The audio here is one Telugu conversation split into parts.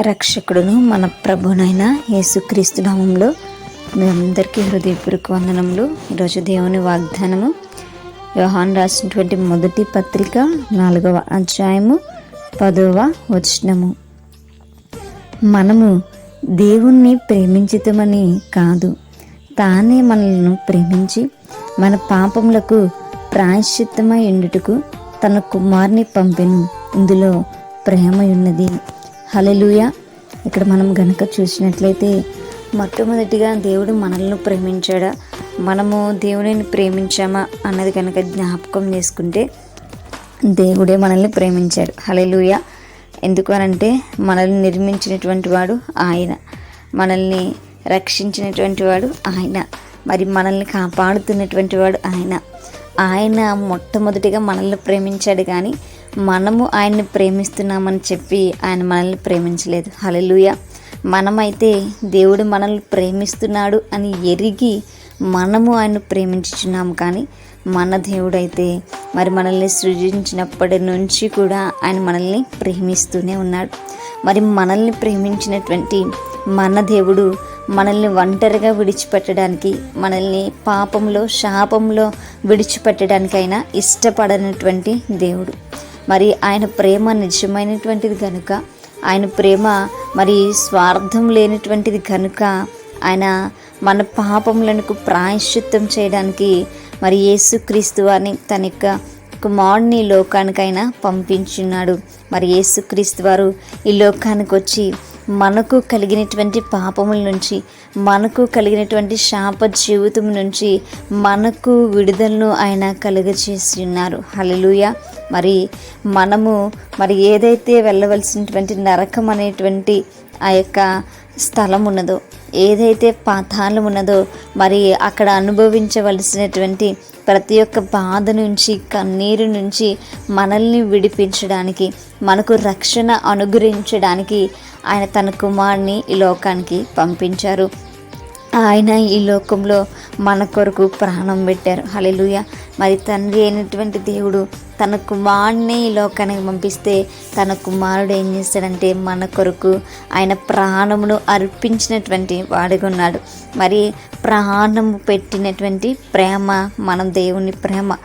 రక్షకుడును మన ప్రభునైన యేసుక్రీస్తు నామంలో మీ అందరికీ హృదయపూర్వక వందనములు. ఈరోజు దేవుని వాగ్దానము యోహాన్ రాసినటువంటి మొదటి పత్రిక నాలుగవ అధ్యాయము పదవ వచనము. మనము దేవుణ్ణి ప్రేమించుతామని కాదు తానే మనలను ప్రేమించి మన పాపములకు ప్రాయశ్చిత్తమై ఉండుటకు తన కుమార్ని పంపెను. ఇందులో ప్రేమ ఉన్నది. హలెలుయ ఇక్కడ మనం గనక చూసినట్లయితే మొట్టమొదటిగా దేవుడు మనల్ని ప్రేమించాడా? మనము దేవుడిని ప్రేమించామా అన్నది కనుక జ్ఞాపకం చేసుకుంటే దేవుడే మనల్ని ప్రేమించాడు. హలెలుయ ఎందుకు అనంటే మనల్ని నిర్మించినటువంటి వాడు ఆయన. మనల్ని రక్షించినటువంటి వాడు ఆయన. మరి మనల్ని కాపాడుతున్నటువంటి వాడు ఆయన. ఆయన మొట్టమొదటిగా మనల్ని ప్రేమించాడు కానీ మనము ఆయన్ని ప్రేమిస్తున్నామని చెప్పి ఆయన మనల్ని ప్రేమించలేదు. హలలుయ మనమైతే దేవుడు మనల్ని ప్రేమిస్తున్నాడు అని ఎరిగి మనము ఆయన ప్రేమించుచున్నాము కానీ మన దేవుడైతే మరి మనల్ని సృజించినప్పటి నుంచి కూడా ఆయన మనల్ని ప్రేమిస్తూనే ఉన్నాడు. మరి మనల్ని ప్రేమించినటువంటి మన దేవుడు మనల్ని ఒంటరిగా విడిచిపెట్టడానికి మనల్ని పాపంలో శాపంలో విడిచిపెట్టడానికైనా ఇష్టపడనటువంటి దేవుడు. మరి ఆయన ప్రేమ నిజమైనటువంటిది కనుక ఆయన ప్రేమ మరి స్వార్థం లేనటువంటిది కనుక ఆయన మన పాపములకు ప్రాయశ్చిత్తం చేయడానికి మరి యేసుక్రీస్తు వారిని తన యొక్క కుమారుని లోకానికైనా పంపించున్నాడు. మరి యేసుక్రీస్తు వారు ఈ లోకానికి వచ్చి మనకు కలిగినటువంటి పాపముల నుంచి మనకు కలిగినటువంటి శాప జీవితం నుంచి మనకు విడుదలను ఆయన కలుగజేసి ఉన్నారు. హలలుయ మరి మనము మరి ఏదైతే వెళ్ళవలసినటువంటి నరకం అనేటువంటి ఆ యొక్క స్థలం ఉన్నదో ఏదైతే పాతాళం ఉన్నదో మరి అక్కడ అనుభవించవలసినటువంటి ప్రతి ఒక్క బాధ నుంచి కన్నీరు నుంచి మనల్ని విడిపించడానికి మనకు రక్షణ అనుగ్రహించడానికి ఆయన తన కుమారుని ఈ లోకానికి పంపించారు. ఆయన ఈ లోకంలో మన కొరకు ప్రాణం పెట్టారు. హలెలుయ మరి తండ్రి అయినటువంటి దేవుడు తన కుమారుడిని ఈ లోకానికి పంపిస్తే తన కుమారుడు ఏం చేస్తాడంటే మన కొరకు ఆయన ప్రాణమును అర్పించినటువంటి వాడిగా ఉన్నాడు. మరి ప్రాణము పెట్టినటువంటి ప్రేమ మనం దేవుని ప్రేమ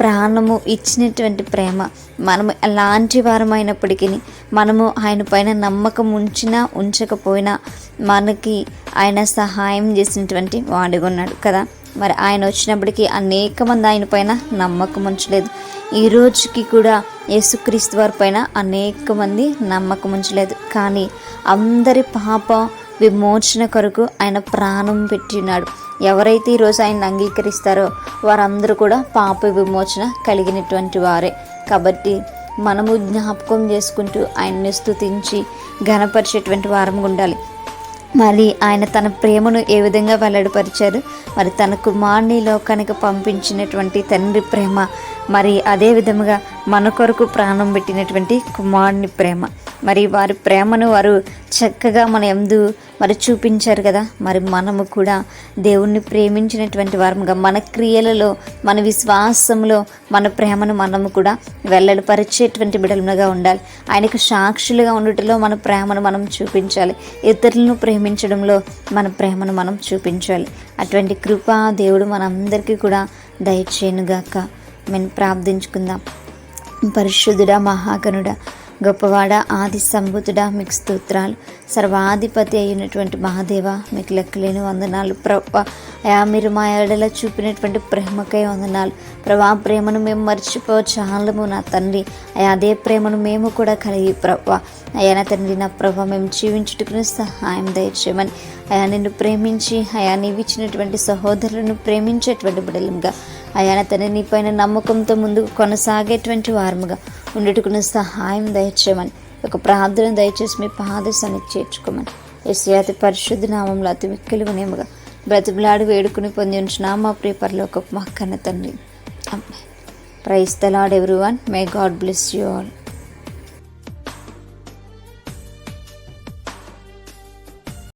ప్రాణము ఇచ్చినటువంటి ప్రేమ మనము ఎలాంటి వారమైనప్పటికీ మనము ఆయన పైన నమ్మకం ఉంచినా ఉంచకపోయినా మనకి ఆయన సహాయం చేసినటువంటి వాడిగా ఉన్నాడు కదా. మరి ఆయన వచ్చినప్పటికీ అనేక మంది ఆయన పైన నమ్మకం ఉంచలేదు. ఈ రోజుకి కూడా యేసుక్రీస్తు వారి పైన అనేక మంది నమ్మకం ఉంచలేదు. కానీ అందరి పాప విమోచన కొరకు ఆయన ప్రాణం పెట్టినాడు. ఎవరైతే ఈరోజు ఆయన అంగీకరిస్తారో వారందరూ కూడా పాప విమోచన కలిగినటువంటి వారే. కాబట్టి మనము జ్ఞాపకం చేసుకుంటూ ఆయన్ని స్తుతించి ఘనపరిచేటువంటి వారం ఉండాలి. మరి ఆయన తన ప్రేమను ఏ విధంగా వెల్లడిపరిచారు? మరి తన కుమారుని లోకానికి పంపించినటువంటి తండ్రి ప్రేమ మరి అదే విధముగా మన కొరకు ప్రాణం పెట్టినటువంటి కుమారుని ప్రేమ. మరి వారి ప్రేమను వారు చక్కగా మన ఎందు మరి చూపించారు కదా. మరి మనము కూడా దేవుణ్ణి ప్రేమించినటువంటి వారముగా మన క్రియలలో మన విశ్వాసంలో మన ప్రేమను మనము కూడా వెల్లడిపరిచేటువంటి బిడలుగా ఉండాలి. ఆయనకు సాక్షులుగా ఉండటంలో మన ప్రేమను మనం చూపించాలి. ఇతరులను ప్రేమించడంలో మన ప్రేమను మనం చూపించాలి. అటువంటి కృప దేవుడు మనందరికీ కూడా దయచేయనుగాక. మేము ప్రార్థించుకుందాం. పరిశుద్ధుడా మహాగనుడా గొప్పవాడ ఆది సంబుతుడా మీకు స్తోత్రాలు. సర్వాధిపతి అయినటువంటి మహాదేవ మీకు లెక్కలేని వందనాలు. ప్రభా అయా మీరు మా ఏడల చూపినటువంటి ప్రేమకై వందనాలు. ప్రభా ప్రేమను మేము మర్చిపో చాలము నా తండ్రి. అయా అదే ప్రేమను మేము కూడా కలిగి ప్రభా అయా నా తండ్రి నా ప్రభా మేము జీవించుటకుని సహాయం దయచేయమని. అయా నిన్ను ప్రేమించి అయా నీవు ఇచ్చినటువంటి సహోదరులను ప్రేమించేటువంటి బిడలంగా అయా తండ్రి నీ పైన నమ్మకంతో ముందుకు కొనసాగేటువంటి వారముగా. ఉండేటుకున్న సహాయం దయచేయమని. ఒక ప్రార్థన దయచేసి మీ పాదశానికి చేర్చుకోమని. ఎస్యాతి పరిశుద్ధ నామంలో అతి మిక్కిలుగునేముగా బ్రతిబిలాడి వేడుకుని పొంది ఉంచిన మా ప్రియ పరలోక మా కన్న తండ్రి. Praise the Lord everyone may God bless you all.